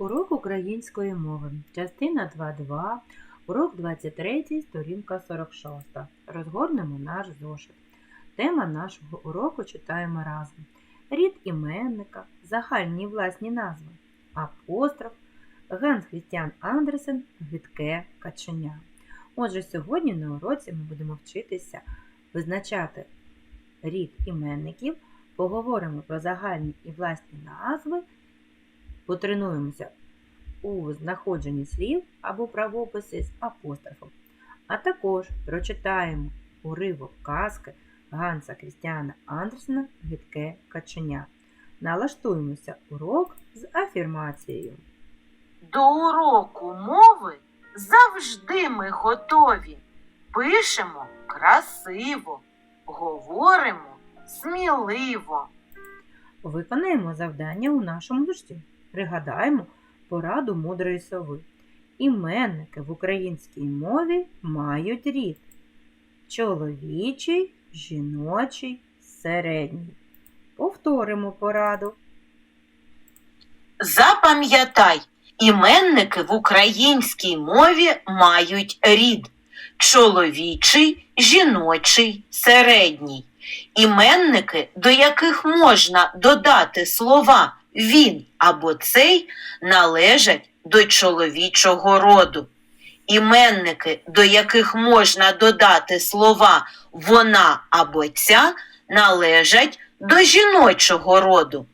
Урок української мови. Частина 2.2. Урок 23, сторінка 46. Розгорнемо наш зошит. Тема нашого уроку читаємо разом. Рід іменника, загальні власні назви, апостроф, Ганс Христіан Андерсен, гидке каченя. Отже, сьогодні на уроці ми будемо вчитися визначати рід іменників, поговоримо про загальні і власні назви потренуємося у знаходженні слів або правописи з апострофом, а також прочитаємо уривок казки Ганса Крістіана Андерсена Гидке каченя. Налаштуємося урок з афірмацією. До уроку мови завжди ми готові. Пишемо красиво, говоримо сміливо. Виконаємо завдання у нашому зошиті. Пригадаємо пораду мудрої сови. Іменники в українській мові мають рід чоловічий, жіночий, середній. Повторимо пораду. Запам'ятай, іменники в українській мові мають рід чоловічий, жіночий, середній. Іменники, до яких можна додати слова він або цей, належать до чоловічого роду. Іменники, до яких можна додати слова вона або ця, належать до жіночого роду.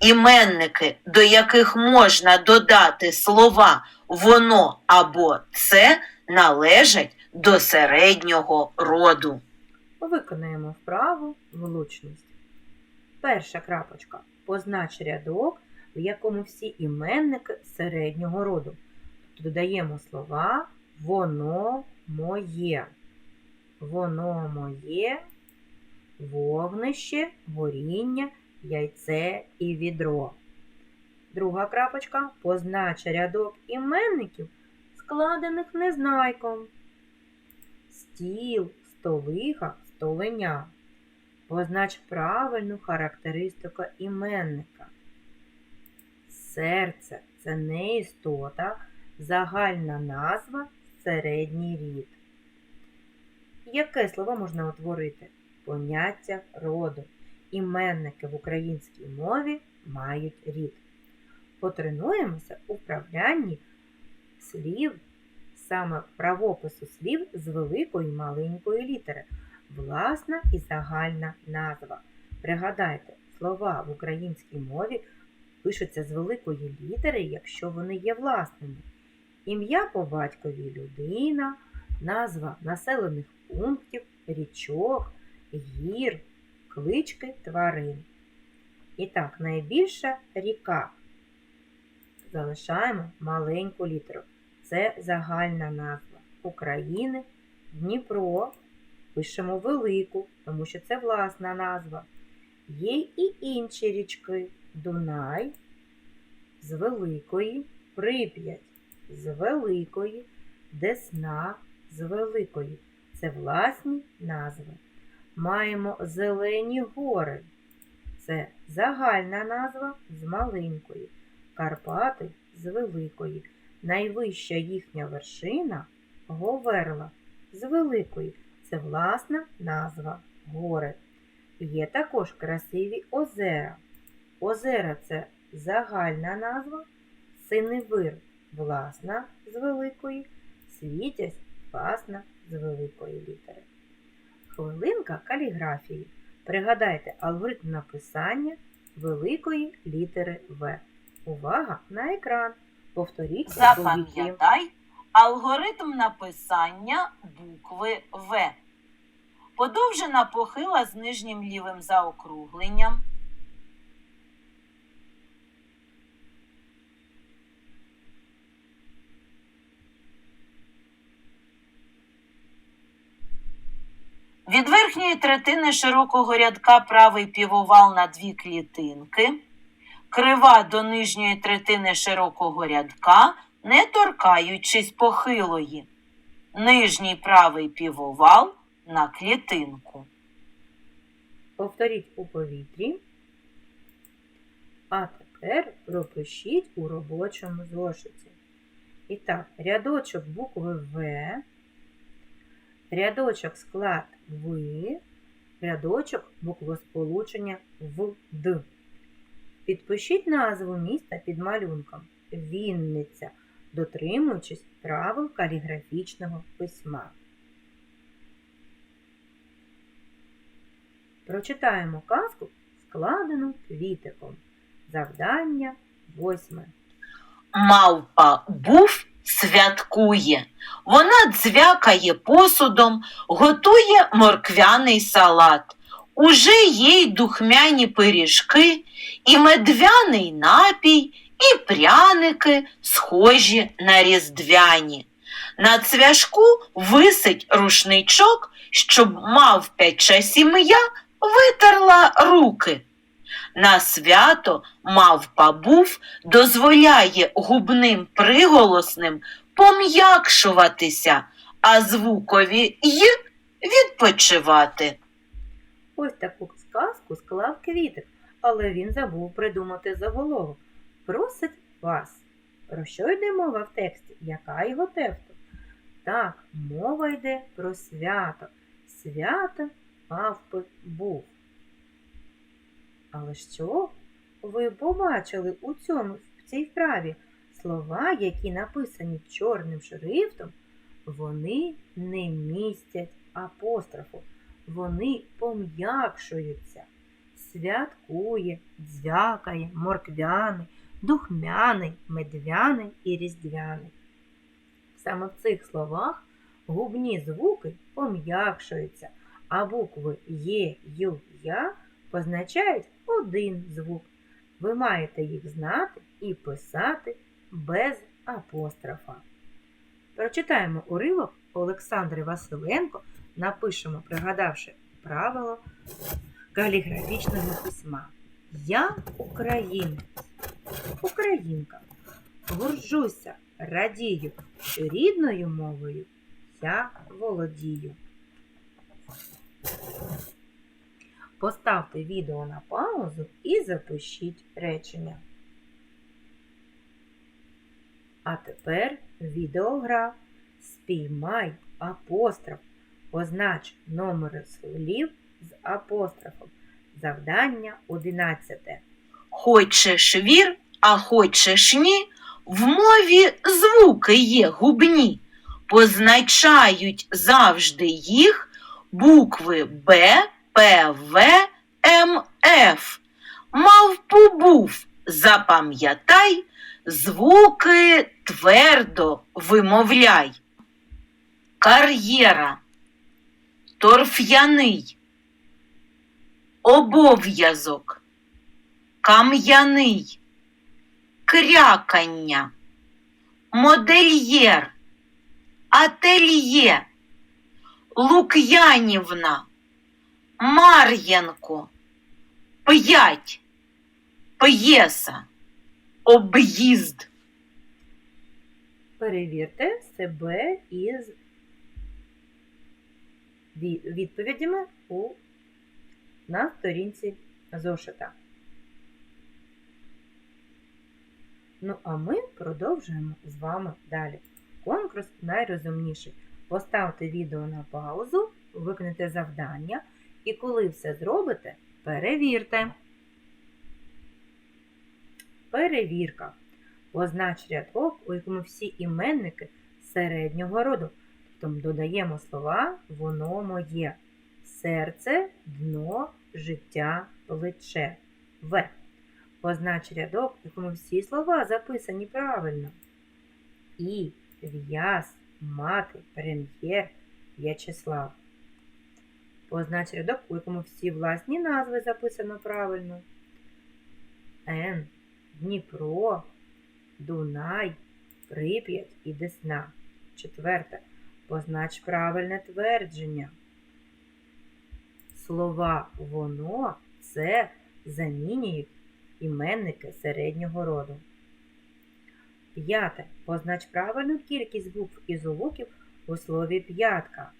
Іменники, до яких можна додати слова воно або це, належать до середнього роду. Виконаємо вправу влучність. Перша крапочка. Познач рядок, в якому всі іменники середнього роду. Тобто додаємо слова воно моє. Воно моє, вогнище, горіння, яйце і відро. Друга крапочка. Познач рядок іменників, складених незнайком. Стіл, столиха, столеня. Познач правильну характеристику іменника. Серце це не істота, загальна назва, середній рід. Яке слово можна утворити? Поняття роду. Іменники в українській мові мають рід. Потренуємося у вправлянні слів, саме правопису слів з великої і маленької літери власна і загальна назва. Пригадайте, слова в українській мові пишуться з великої літери, якщо вони є власними. Ім'я по батькові людина, назва населених пунктів, річок, гір, клички тварин. І так, найбільша ріка. Залишаємо маленьку літеру. Це загальна назва України, Дніпро, пишемо велику, тому що це власна назва. Є і інші річки Дунай з великої, Прип'ять з великої, Десна з великої. Це власні назви. Маємо зелені гори. Це загальна назва з маленької, Карпати з великої. Найвища їхня вершина Говерла з великої. Це власна назва гори. Є також красиві озера. Озера це загальна назва, синевир власна з великої, світязь власна з великої літери. Хвилинка каліграфії. Пригадайте алгоритм написання великої літери В. Увага на екран. Повторіть відповіді. Алгоритм написання букви В. Подовжена похила з нижнім лівим заокругленням. Від верхньої третини широкого рядка правий півовал на дві клітинки. Крива до нижньої третини широкого рядка, не торкаючись похилої. Нижній правий півовал на клітинку. Повторіть у повітрі. А тепер пропишіть у робочому зошиті. І так, рядочок букви В, рядочок склад Ви, рядочок буквосполучення в Д. Підпишіть назву міста під малюнком Вінниця, дотримуючись правил каліграфічного письма. Прочитаємо казку, складену квітиком. Завдання восьме. Мавпа був святкує. Вона дзвякає посудом, готує морквяний салат. Уже є й духмяні пиріжки, і медвяний напій, і пряники, схожі на різдвяні. На цвяшку висить рушничок, щоб мавпяча сім'я витерла руки. На свято мавпа був дозволяє губним приголосним пом'якшуватися, а звукові й відпочивати. Ось таку сказку склав квітик, але він забув придумати заголовок. Просить вас. Про що йде мова в тексті? Яка його тефто? Так, мова йде про свято. Свято мавпи був. Але що ви побачили у цьому в цій вправі? Слова, які написані чорним шрифтом, вони не містять апострофу вони пом'якшуються. Святкує, дзвякає, морквяний, духмяний, медвяний і різдвяний. Саме в цих словах губні звуки пом'якшуються, а букви Є, Ю, Я позначають один звук. Ви маєте їх знати і писати без апострофа. Прочитаємо уривок Олександри Василенко напишемо, пригадавши правило каліграфічного письма. Я українець, українка. Горжуся, радію, що рідною мовою я володію. Поставте відео на паузу і запишіть речення. А тепер відеогра. Спіймай апостроф. Познач номери слів з апострофом. Завдання 11. Хочеш вір, а хочеш ні, в мові звуки є губні, позначають завжди їх букви Б, П, В, М, Ф. Мав був, запам'ятай, звуки твердо вимовляй. Кар'єра, торф'яний, обов'язок, кам'яний, крякання, модельєр, ательє, Лук'янівна, Мар'янко, п'ять, п'єса, об'їзд. Перевірте себе із відповідями у, на сторінці зошита. Ну, а ми продовжуємо з вами далі. Конкурс найрозумніший. Поставте відео на паузу, виконайте завдання, і коли все зробите, перевірте. Перевірка. Познач рядок, у якому всі іменники середнього роду. Тобто додаємо слова воно моє. Серце, дно, життя, плече. В. Познач рядок, в якому всі слова записані правильно. І, в'яз, мати, прем'єр, В'ячеслав. Познач рядок, у якому всі власні назви записано правильно. Н, Дніпро, Дунай, Прип'ять і Десна. Четверте. Познач правильне твердження. Слова воно, це замінюють іменники середнього роду. П'яте. Познач правильну кількість букв і звуків у слові п'ятка.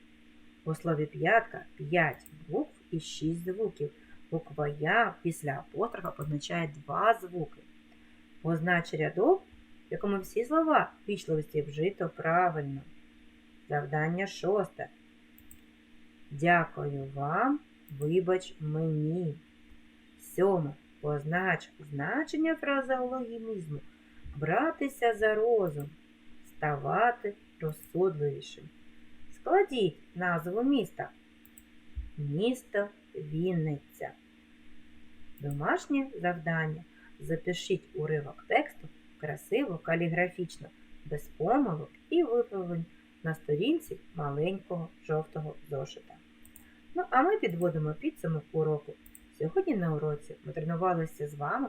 У слові п'ятка 5 букв і 6 звуків. Буква Я після апострофа позначає два звуки. Познач рядок, в якому всі слова вічливості вжито правильно. Завдання шосте. Дякую вам, вибач мені. Сьоме. Познач значення фразеологізму. Братися за розум, ставати розсудливішим. Складіть назву міста. Місто Вінниця. Домашнє завдання. Запишіть уривок тексту красиво, каліграфічно, без помилок і виправлень на сторінці маленького жовтого зошита. Ну, а ми підводимо підсумок уроку. Сьогодні на уроці ми тренувалися з вами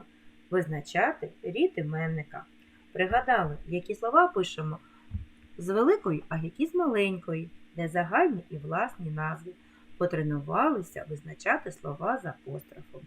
визначати рід іменника. Пригадали, які слова пишемо з великої, а які з маленької, де загальні і власні назви. Потренувалися визначати слова з апострофом.